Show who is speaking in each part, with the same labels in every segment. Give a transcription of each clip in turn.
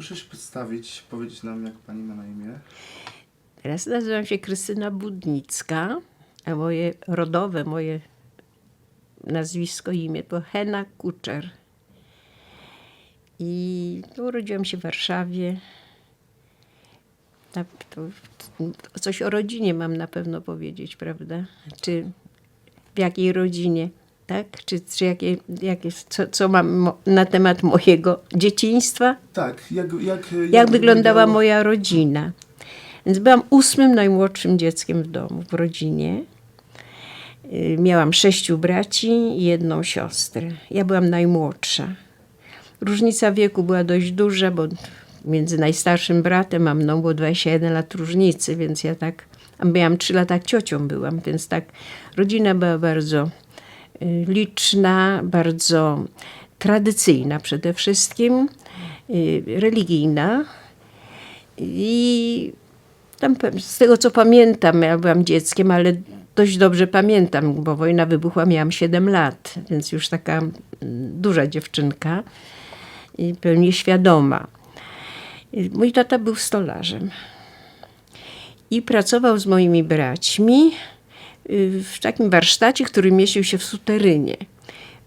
Speaker 1: Proszę się przedstawić, powiedzieć nam, jak pani ma na imię.
Speaker 2: Teraz nazywam się Krystyna Budnicka, a moje rodowe, moje nazwisko, imię to Hena Kuczer. I tu urodziłam się w Warszawie. To, to coś o rodzinie mam na pewno powiedzieć, prawda? Czy w jakiej rodzinie, tak? Czy, czy jakie, jakie, co, co mam na temat mojego dzieciństwa?
Speaker 1: Tak, jak, jak,
Speaker 2: jak wyglądała
Speaker 1: wyglądało-
Speaker 2: moja rodzina. Więc byłam ósmym najmłodszym dzieckiem w domu, w rodzinie. Y, Miałam sześciu braci i jedną siostrę. Ja byłam najmłodsza. Różnica wieku była dość duża, bo między najstarszym bratem a mną było 21 lat różnicy, więc ja tak, a miałam 3 lata jak ciocią byłam, więc tak rodzina była bardzo liczna, bardzo tradycyjna przede wszystkim, y, religijna. I tam z tego co pamiętam, ja byłam dzieckiem, ale dość dobrze pamiętam, bo wojna wybuchła, miałam 7 lat, więc już taka mm, duża dziewczynka i pełnie świadoma. Mój tata był stolarzem i pracował z moimi braćmi w takim warsztacie, który mieścił się w suterynie.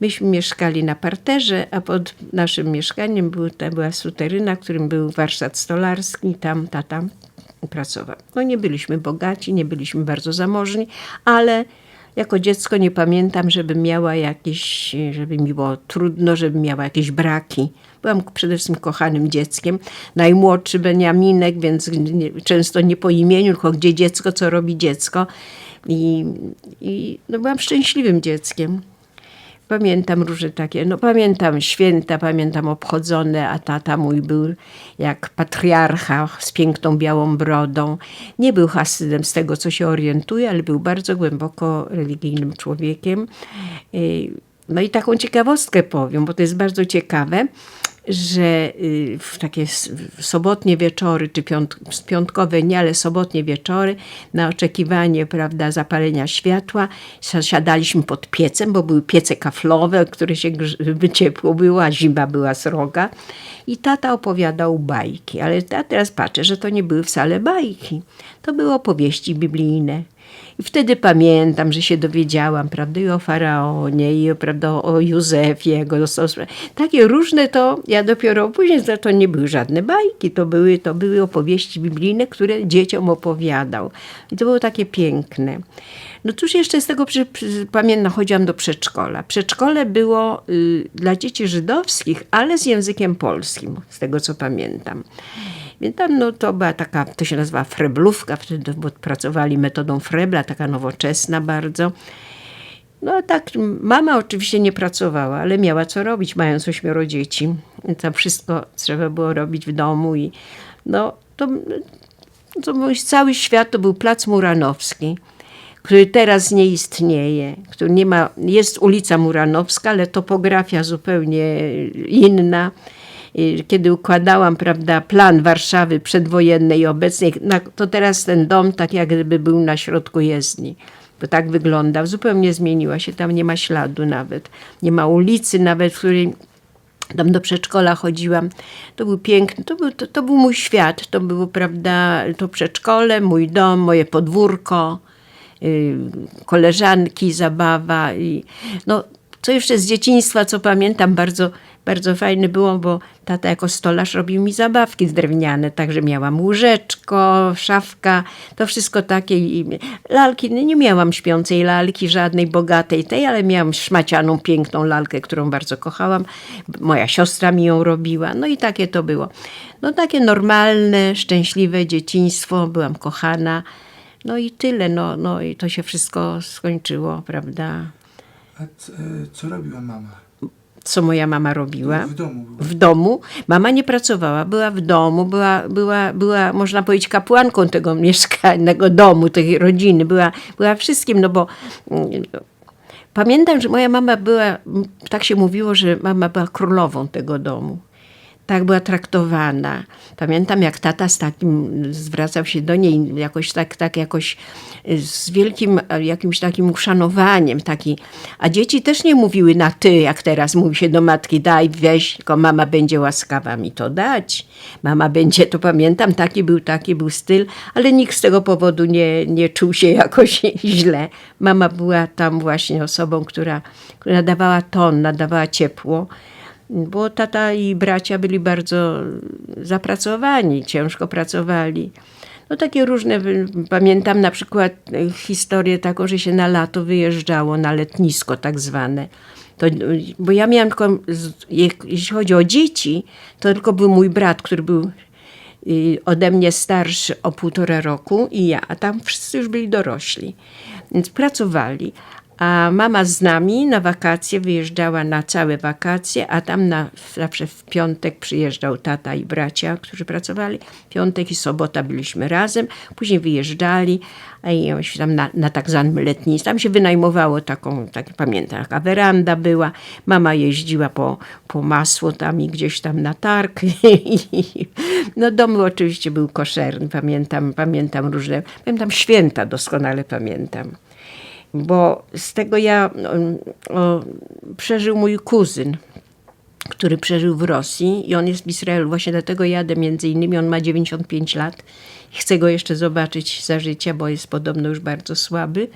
Speaker 2: Myśmy mieszkali na parterze, a pod naszym mieszkaniem był, ta była suteryna, w którym był warsztat stolarski. Tam tata pracował. No nie byliśmy bogaci, nie byliśmy bardzo zamożni, ale jako dziecko nie pamiętam, żebym miała jakieś, żeby mi było trudno, żebym miała jakieś braki. Byłam przede wszystkim kochanym dzieckiem. Najmłodszy Beniaminek, więc często nie po imieniu, tylko gdzie dziecko, co robi dziecko. I, i no byłam szczęśliwym dzieckiem. Pamiętam różne takie, no pamiętam święta, pamiętam obchodzone, a tata mój był jak patriarcha z piękną białą brodą. Nie był hasydem z tego, co się orientuje, ale był bardzo głęboko religijnym człowiekiem. No i taką ciekawostkę powiem, bo to jest bardzo ciekawe, że y, w takie sobotnie wieczory, czy piąt, piątkowe nie, ale sobotnie wieczory, na oczekiwanie prawda, zapalenia światła, si- siadaliśmy pod piecem, bo były piece kaflowe, które się ciepło było, a zima była sroga. I tata opowiadał bajki, ale ja teraz patrzę, że to nie były wcale bajki. To były opowieści biblijne. I wtedy pamiętam, że się dowiedziałam, prawda, i o Faraonie, i o, prawda, o Józefie, jego dostał Takie różne to, ja dopiero później, to nie były żadne bajki, to były, to były opowieści biblijne, które dzieciom opowiadał. I to było takie piękne. No cóż jeszcze z tego przy, przy, pamiętam, chodziłam do przedszkola. Przedszkole było y, dla dzieci żydowskich, ale z językiem polskim, z tego co pamiętam. Tam no, to była taka, to się nazywa freblówka, wtedy bo pracowali metodą frebla, taka nowoczesna bardzo. No tak, mama oczywiście nie pracowała, ale miała co robić, mając ośmioro dzieci. Tam wszystko trzeba było robić w domu i no to, to cały świat to był plac Muranowski, który teraz nie istnieje, który nie ma, jest ulica Muranowska, ale topografia zupełnie inna. I Kiedy układałam, prawda, plan Warszawy przedwojennej i obecnej, to teraz ten dom tak jak gdyby był na środku jezdni. Bo tak wyglądał. Zupełnie zmieniła się. Tam nie ma śladu nawet. Nie ma ulicy nawet, w której tam do przedszkola chodziłam. To był piękny, to był, to, to był mój świat. To było, prawda, to przedszkole, mój dom, moje podwórko, y, koleżanki, zabawa. I, no, co jeszcze z dzieciństwa, co pamiętam, bardzo, bardzo fajne było, bo tata jako stolarz robił mi zabawki drewniane, także miałam łóżeczko, szafka, to wszystko takie. Lalki, no nie miałam śpiącej lalki, żadnej bogatej tej, ale miałam szmacianą, piękną lalkę, którą bardzo kochałam. Moja siostra mi ją robiła, no i takie to było. No takie normalne, szczęśliwe dzieciństwo, byłam kochana. No i tyle, no, no i to się wszystko skończyło, prawda?
Speaker 1: A e, co robiła mama?
Speaker 2: Co moja mama robiła?
Speaker 1: W domu była.
Speaker 2: w domu. Mama nie pracowała, była w domu, była, była, była można powiedzieć, kapłanką tego mieszkanego domu, tej rodziny. Była, była wszystkim, no bo mm, pamiętam, że moja mama była, tak się mówiło, że mama była królową tego domu. Tak była traktowana. Pamiętam, jak tata z takim zwracał się do niej jakoś tak, tak jakoś y, z wielkim e, jakimś takim uszanowaniem. Taki. A dzieci też nie mówiły na ty, jak teraz mówi się do matki, daj, weź, tylko mama będzie łaskawa mi to dać. Mama będzie, to pamiętam, taki był, taki był styl, ale nikt z tego powodu nie, nie czuł się jakoś źle. Mama była tam właśnie osobą, która, która nadawała ton, nadawała ciepło bo tata i bracia byli bardzo zapracowani, ciężko pracowali. No takie różne, pamiętam na przykład e, historię taką, że się na lato wyjeżdżało na letnisko tak zwane. To, bo ja miałam tylko, jeśli chodzi o dzieci, to tylko był mój brat, który był y, ode mnie starszy o półtora roku i ja, a tam wszyscy już byli dorośli. Więc pracowali. A mama z nami na wakacje wyjeżdżała na całe wakacje, a tam na, zawsze w piątek przyjeżdżał tata i bracia, którzy pracowali. Piątek i sobota byliśmy razem, później wyjeżdżali i jakoś tam na, na tak zwanym letnictwie. Tam się wynajmowało taką, tak pamiętam, taka weranda była. Mama jeździła po, po masło tam i gdzieś tam na targ. no dom oczywiście był koszerny, pamiętam, pamiętam różne, pamiętam święta doskonale pamiętam bo z tego ja o, o, przeżył mój kuzyn, który przeżył w Rosji i on jest w Izraelu. Właśnie dlatego jadę między innymi, on ma 95 lat. Chcę go jeszcze zobaczyć za życia, bo jest podobno już bardzo słaby.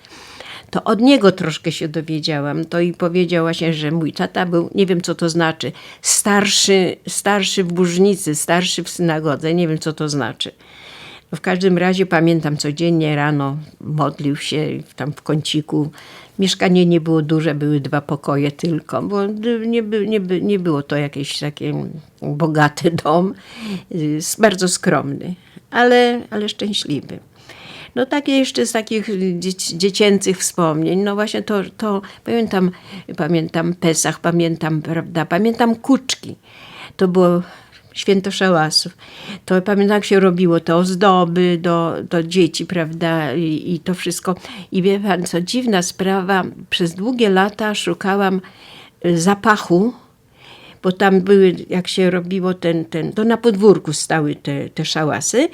Speaker 2: To od niego troszkę się dowiedziałam. To i powiedział właśnie, że mój tata był, nie wiem co to znaczy, starszy, starszy w burznicy, starszy w synagodze. Nie wiem co to znaczy. No w każdym razie pamiętam codziennie rano modlił się tam w kąciku. Mieszkanie nie było duże, były dwa pokoje tylko, bo nie, by, nie, by, nie było to jakiś taki bogaty dom, bardzo skromny, ale, ale szczęśliwy. No takie jeszcze z takich dzieci, dziecięcych wspomnień, no właśnie to, to pamiętam, pamiętam Pesach, pamiętam, prawda, pamiętam kuczki. To było święto szałasów. To pamiętam, jak się robiło te ozdoby do, do dzieci, prawda, I, i to wszystko. I wie pan, co dziwna sprawa, przez długie lata szukałam y, zapachu, bo tam były, jak się robiło ten, ten to na podwórku stały te, te szałasy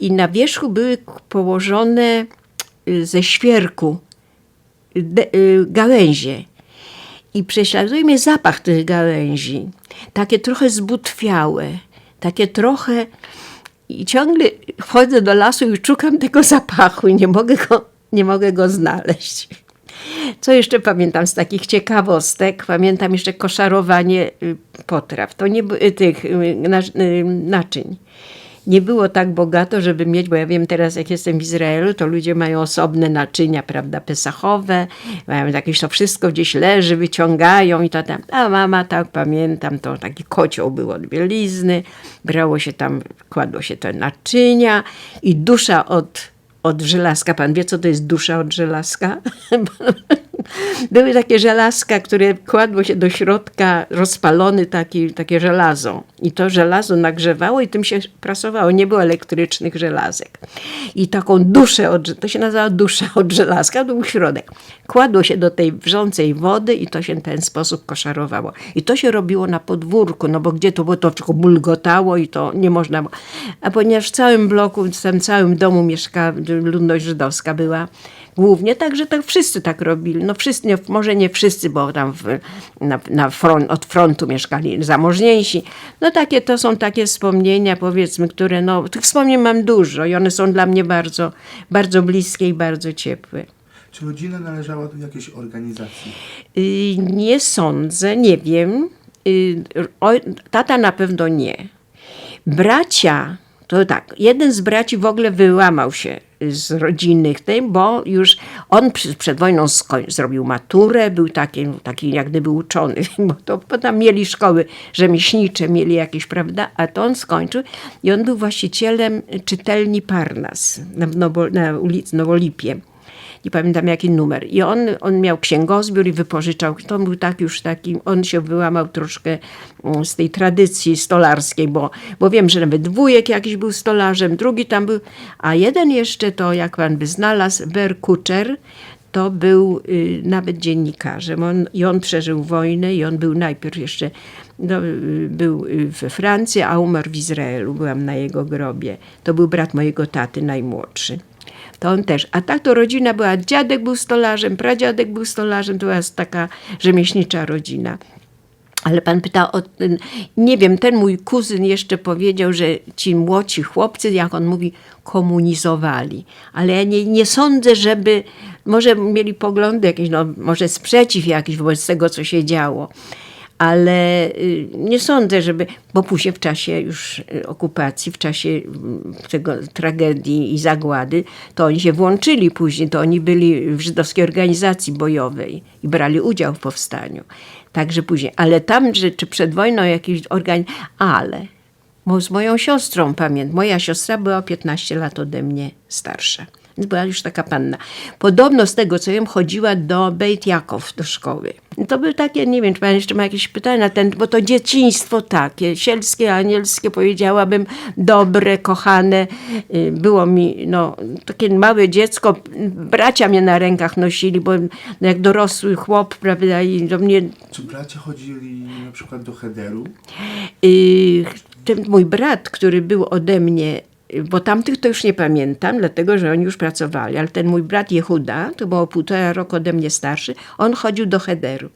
Speaker 2: i na wierzchu były położone y, ze świerku de, y, gałęzie. I prześladuje mnie zapach tych gałęzi. Takie trochę zbutwiałe, takie trochę. I ciągle wchodzę do lasu i szukam tego zapachu i nie mogę go, nie mogę go znaleźć. Co jeszcze pamiętam z takich ciekawostek? Pamiętam jeszcze koszarowanie y, potraw, to nie y, tych y, naczyń. Nie było tak bogato, żeby mieć, bo ja wiem teraz, jak jestem w Izraelu, to ludzie mają osobne naczynia, prawda, pesachowe, mają jakieś to wszystko gdzieś leży, wyciągają i to tam. A mama, tak pamiętam, to taki kocioł był od bielizny, brało się tam, kładło się te naczynia i dusza od od żelazka. Pan wie, co to jest dusza od żelazka? Były takie żelazka, które kładło się do środka, rozpalony taki, takie żelazo. I to żelazo nagrzewało i tym się prasowało. Nie było elektrycznych żelazek. I taką duszę, od, to się nazywa dusza od żelazka, to był środek. Kładło się do tej wrzącej wody i to się w ten sposób koszarowało. I to się robiło na podwórku, no bo gdzie to było, to tylko bulgotało i to nie można było. A ponieważ w całym bloku, w tym całym domu mieszka ludność żydowska była, głównie, także tak wszyscy tak robili. No wszyscy, nie, może nie wszyscy, bo tam w, na, na front, od frontu mieszkali zamożniejsi. No takie to są takie wspomnienia, powiedzmy, które, no tych wspomnień mam dużo i one są dla mnie bardzo, bardzo bliskie i bardzo ciepłe.
Speaker 1: Czy rodzina należała do jakiejś organizacji?
Speaker 2: Y, Nie sądzę, nie wiem. Y, Tata na pewno nie. Bracia, to tak, jeden z braci w ogóle wyłamał się z rodziny tej, bo już on przed wojną zrobił maturę, był taki, taki jak gdyby uczony, bo to potem mieli szkoły rzemieślnicze, mieli jakieś, prawda, a to on skończył i on był właścicielem czytelni Parnas na, Nowo, na ulicy Nowolipie nie pamiętam jaki numer. I on, on miał księgozbiór i wypożyczał. To był tak już taki, on się wyłamał troszkę mm, z tej tradycji stolarskiej, bo, bo wiem, że nawet wujek jakiś był stolarzem, drugi tam był, a jeden jeszcze to, jak pan by znalazł, Ber Kuczer, to był y, nawet dziennikarzem. On, I on przeżył wojnę i on był najpierw jeszcze, no, y, był y, we Francji, a umarł w Izraelu. Byłam na jego grobie. To był brat mojego taty, najmłodszy. To on też. A tak to rodzina była, dziadek był stolarzem, pradziadek był stolarzem, to była taka rzemieślnicza rodzina. Ale pan pyta o nie wiem, ten mój kuzyn jeszcze powiedział, że ci młodzi chłopcy, jak on mówi, komunizowali. Ale ja nie, nie sądzę, żeby, może mieli poglądy jakieś, no może sprzeciw jakiś wobec tego, co się działo. Ale y, nie sądzę, żeby, bo później w czasie już y, okupacji, w czasie mm, tego tragedii i zagłady, to oni się włączyli później, to oni byli w żydowskiej organizacji bojowej i brali udział w powstaniu. Także później, ale tam, że, czy przed wojną jakiś organ, ale z moją siostrą pamiętam, moja siostra była o 15 lat ode mnie starsza. Była już taka panna. Podobno z tego, co wiem, chodziła do Beit Jakow, do szkoły. To były takie, nie wiem, czy pan jeszcze ma jakieś pytania na ten, bo to dzieciństwo takie, sielskie, anielskie, powiedziałabym, dobre, kochane. Y, Było mi, no, takie małe dziecko, bracia mnie na rękach nosili, bo jak dorosły chłop, prawda, i do mnie
Speaker 1: Czy bracia chodzili na przykład do Hederu?
Speaker 2: Y, ten mój brat, który był ode mnie, bo tamtych to już nie pamiętam, dlatego że oni już pracowali, ale ten mój brat Jehuda, to było półtora roku ode mnie starszy, on chodził do Hederu,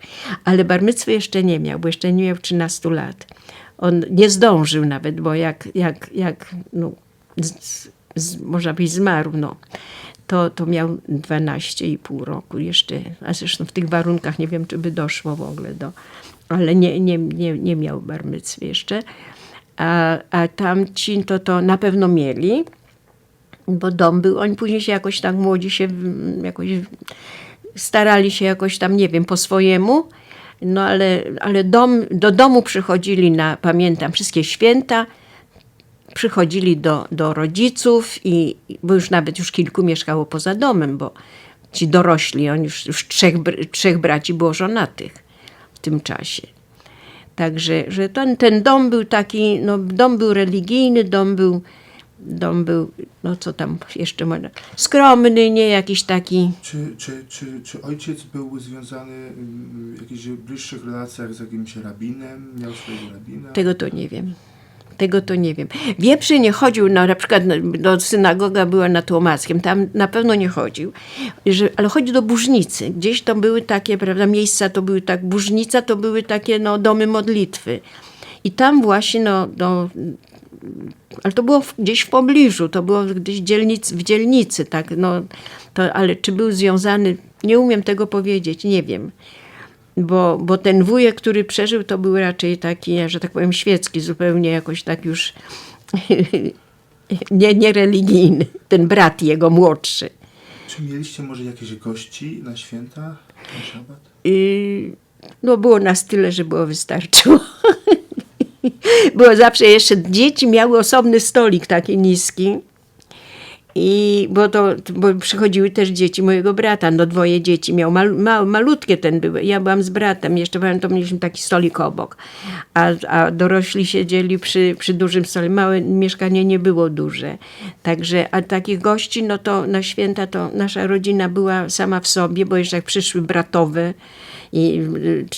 Speaker 2: ale barmyctwy jeszcze nie miał, bo jeszcze nie miał 13 lat. On nie zdążył nawet, bo jak, jak, jak no, z, z, można być zmarł, no, to, to miał 12,5 roku jeszcze, a zresztą w tych warunkach nie wiem, czy by doszło w ogóle do, ale nie, nie, nie, nie miał barmyctwy jeszcze. A, a tamci to, to na pewno mieli, bo dom był, oni później się jakoś tak młodzi się jakoś starali się jakoś tam, nie wiem, po swojemu, no ale, ale dom, do domu przychodzili na, pamiętam, wszystkie święta, przychodzili do, do rodziców i, bo już nawet już kilku mieszkało poza domem, bo ci dorośli, oni już, już trzech, trzech braci było żonatych w tym czasie. Także, że ten, ten dom był taki, no dom był religijny, dom był, dom był, no co tam jeszcze można, skromny, nie jakiś taki,
Speaker 1: Czy, czy, czy, czy ojciec był związany w jakichś bliższych relacjach z jakimś rabinem? Miał swojego rabina?
Speaker 2: tego to nie wiem. Tego to nie wiem. Wieprzy nie chodził, no, na przykład do synagoga była na Tłomackiem, tam na pewno nie chodził, że, ale chodził do Burznicy. Gdzieś to były takie, prawda, miejsca to były tak, Burznica to były takie, no, domy modlitwy. I tam właśnie, no, no ale to było gdzieś w pobliżu, to było gdzieś dzielnic, w dzielnicy, tak, no, to, ale czy był związany, nie umiem tego powiedzieć, nie wiem. Bo, bo ten wujek, który przeżył, to był raczej taki, że tak powiem, świecki, zupełnie jakoś tak już nie, nie religijny. Ten brat jego młodszy.
Speaker 1: Czy mieliście może jakieś gości na święta, na szabat?
Speaker 2: I, no było nas tyle, że było wystarczyło. było zawsze jeszcze, dzieci miały osobny stolik taki niski. I bo to, bo przychodziły też dzieci mojego brata, no dwoje dzieci miał, mal, mal, malutkie ten były. Ja byłam z bratem, jeszcze pamiętam, mieliśmy taki stolik obok. A, a dorośli siedzieli przy, przy dużym stole. Małe mieszkanie nie było duże. Także, a takich gości, no to na święta to nasza rodzina była sama w sobie, bo jeszcze jak przyszły bratowe, i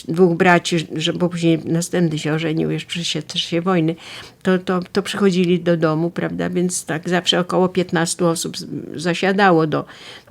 Speaker 2: dwóch braci, bo później następny się ożenił przy się, też się wojny, to, to, to przychodzili do domu, prawda, więc tak zawsze około 15 osób zasiadało do,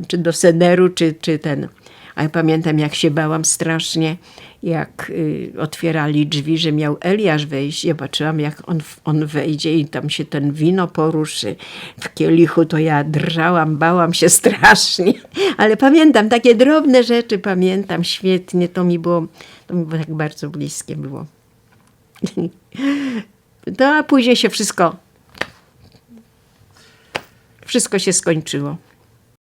Speaker 2: czy do sederu, czy, czy ten. A ja pamiętam, jak się bałam strasznie, jak y, otwierali drzwi, że miał Eliasz wejść. Ja patrzyłam, jak on, on wejdzie i tam się ten wino poruszy w kielichu, to ja drżałam, bałam się strasznie. Ale pamiętam, takie drobne rzeczy pamiętam świetnie. To mi było, to mi było tak bardzo bliskie było. No, a później się wszystko, wszystko się skończyło.